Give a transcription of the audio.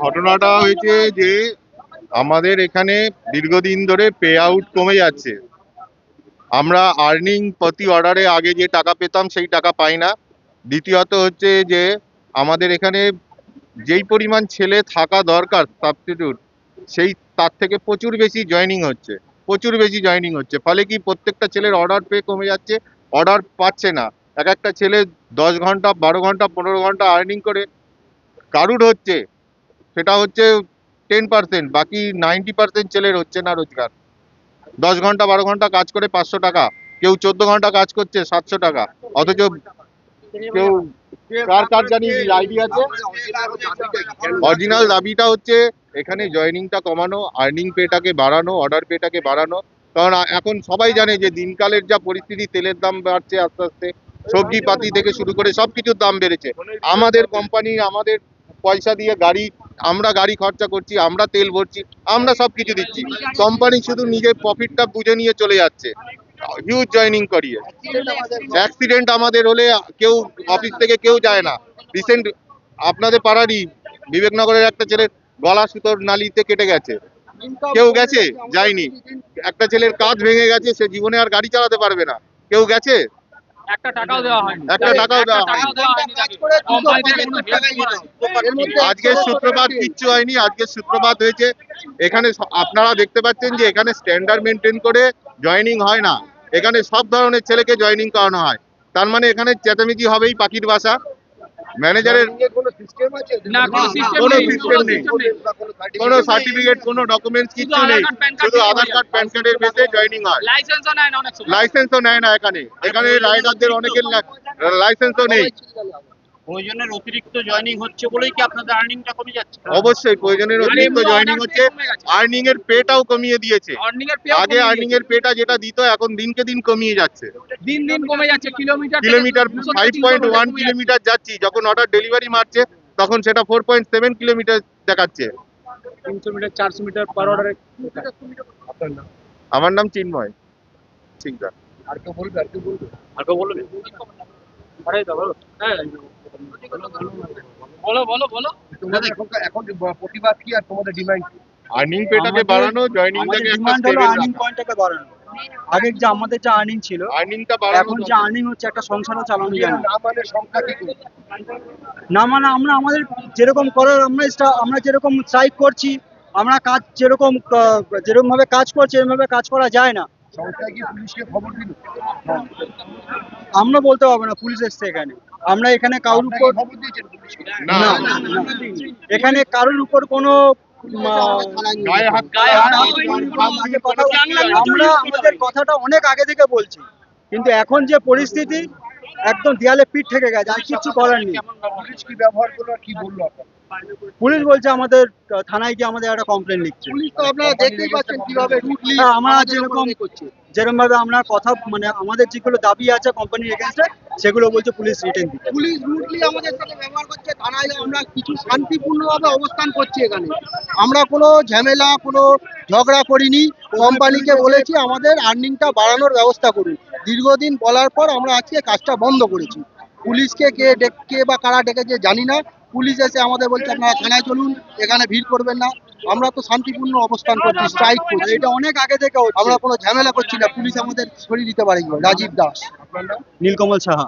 ঘটনাটা হয়েছে যে আমাদের এখানে দীর্ঘদিন ধরে পে আউট কমে যাচ্ছে। আমরা আর্নিং প্রতি অর্ডারে আগে যে টাকা পেতাম সেই টাকা পাই না। দ্বিতীয়ত হচ্ছে যে আমাদের এখানে যেই পরিমাণ ছেলে থাকা দরকার সাবস্টিটিউট সেই তার থেকে প্রচুর বেশি জয়েনিং হচ্ছে। প্রচুর বেশি জয়েনিং হচ্ছে। ফলে কি প্রত্যেকটা ছেলের অর্ডার পে কমে যাচ্ছে অর্ডার পাচ্ছে না। এক একটা ছেলে দশ ঘণ্টা, বারো ঘণ্টা, পনেরো ঘণ্টা আর্নিং করে কারুর হচ্ছে, সেটা হচ্ছে টেন পার্সেন্ট বাকি নাইনটি পার্সেন্ট ছেলের হচ্ছে না রোজগার। দশ ঘণ্টা, বারো ঘণ্টা কাজ করে পাঁচশো টাকা, কেউ চোদ্দ ঘণ্টা কাজ করছে সাতশো টাকা, অথচ কেউ কার কার জানি আইডি আছে? অরিজিনাল দাবিটা হচ্ছে এখানে জয়েনিংটা কমানো আর্নিং পেটাকে বাড়ানো অর্ডার পেটাকে বাড়ানো, কারণ এখন সবাই জানে যে দিনকালের যা পরিস্থিতি, তেলের দাম বাড়ছে আস্তে আস্তে, সবজি পাতি থেকে শুরু করে সব কিছুর দাম বেড়েছে। আমাদের কোম্পানি আমাদের পয়সা দিয়ে গাড়ি, আমরা গাড়ি খরচা করছি, আমরা তেল ভরছি, আমরা সব কিছু দিচ্ছি। কোম্পানি শুধু নিজের প্রফিটটা বুঝে নিয়ে চলে যাচ্ছে। হিউজ জয়েনিং করিয়ে অ্যাক্সিডেন্ট আমাদের হলে কেউ অফিস থেকে কেউ যায় না। রিসেন্ট আপনাদের পাড়ারই বিবেকনগরের একটা ছেলের গলা সুতোর নালিতে কেটে গেছে। কেউ গেছে? যায়নি। একটা ছেলের কাজ ভেঙে গেছে, সে জীবনে আর গাড়ি চালাতে পারবে না। কেউ গেছে? একটা টাকাও দেওয়া হয়নি। একটা টাকাও দেওয়া হয়নি। আজকের সূত্রপাত কিচ্ছু হয়নি আজকের সূত্রপাত হয়েছে। এখানে আপনারা দেখতে পাচ্ছেন যে এখানে স্ট্যান্ডার্ড মেনটেন করে জয়েনিং হয় না। এখানে সব ধরনের ছেলেকে জয়েনিং করানো হয়। তার মানে এখানে চেঁচামেচি হবেই পাখির বাসা। ম্যানেজারের কোনো সিস্টেম। নেই। সার্টিফিকেট কোনো ডকুমেন্টস কিছু নেই। শুধু আধার কার্ড প্যান কার্ডের বেসে জয়েনিং হয়। লাইসেন্সও নেয় না অনেক লাইসেন্সও নেয় না এখানে। এখানে রাইডারদের অনেকের লাইসেন্সও নেই। প্রয়োজনের অতিরিক্ত জয়েনিং হচ্ছে বলেই কি আপনাদের আর্নিংটা কমে যাচ্ছে? অবশ্যই প্রয়োজনের অতিরিক্ত জয়েনিং হচ্ছে। আর্নিং এর পেটাও কমিয়ে দিয়েছে। আগে আর্নিং এর পেটা যেটা দিত এখন দিনকে দিন কমিয়ে যাচ্ছে। দিন দিন কমে যাচ্ছে কিলোমিটার কিলোমিটার 200 থেকে ফাইভ পয়েন্ট ওয়ান কিলোমিটার যাচ্ছি যখন অর্ডার ডেলিভারি মারছে তখন সেটা ফোর পয়েন্ট সেভেন কিলোমিটার দেখাচ্ছে। তিনশো মিটার চারশো মিটার পার অর্ডারে আমার নাম চিন্ময়। ঠিক আছে। আর কেউ বলবে আরে দাও বলো হ্যাঁ বলো। বলো বলো এখন এখন প্রতিবাদ কি আর তোমাদের ডিমান্ড আর্নিং পেটাকে বাড়ানো আমাদের একটা স্টেবল আর্নিং পয়েন্টটাকে বাড়ানো। আগে যে আমাদের যে আর্নিং ছিল আর্নিংটা বাড়ানো এখন যে আর্নিং হচ্ছে একটা সংসারও চালানো যায় না। মানে সংখ্যা কি না মানে আমরা আমাদের যেরকম করার আমরা আমরা যেরকম স্ট্রাইক করছি আমরা কাজ যেরকম যেরকম ভাবে কাজ করছি এরকম ভাবে কাজ করা যায় না। সংখ্যা কি পুলিশকে খবর দিল। আমরা বলতে পারব না পুলিশ এসছে এখানে। আমরা এখানে কারোর উপর খবর দিয়েছেন না। না, না, এখানে কারোর উপর কোনো আমরা আমাদের কথাটা অনেক আগে থেকে বলছি। কিন্তু এখন যে পরিস্থিতি একদম দেয়ালে পিঠ থেকে গেছে আর কিছু করার নেই। পুলিশ কি ব্যবহার করল কি বলল পুলিশ বলছে আমাদের থানায় গিয়ে আমাদের একটা কমপ্লেন লিখছে। পুলিশ তো আপনারা দেখতেই পাচ্ছেন কীভাবে হ্যাঁ, আমরা যেরকম যেরকম ভাবে আমরা কথা মানে আমাদের যেগুলো দাবি আছে কোম্পানির এগেনস্টে সেগুলো বলছে পুলিশ রিটেন দিতে পুলিশ রুটলি আমাদের সাথে ব্যবহার করছে থানায় আমরা কিছু শান্তিপূর্ণভাবে অবস্থান করছি এখানে। আমরা কোনো ঝামেলা কোনো ঝগড়া করিনি। কোম্পানিকে বলেছি আমাদের আর্নিংটা বাড়ানোর ব্যবস্থা করুন। দীর্ঘদিন বলার পর আমরা আজকে কাজটা বন্ধ করেছি। পুলিশকে কে ডেকে বা কারা ডেকেছে জানি না। পুলিশ এসে আমাদের বলছে আপনারা থানায় চলুন এখানে ভিড় করবেন না। আমরা তো শান্তিপূর্ণ অবস্থান করছি স্ট্রাইক করছি। এটা অনেক আগে থেকে আমরা কোনো ঝামেলা করছি না পুলিশ আমাদের সরিয়ে দিতে পারি রাজীব দাস। নীলকমল সাহা।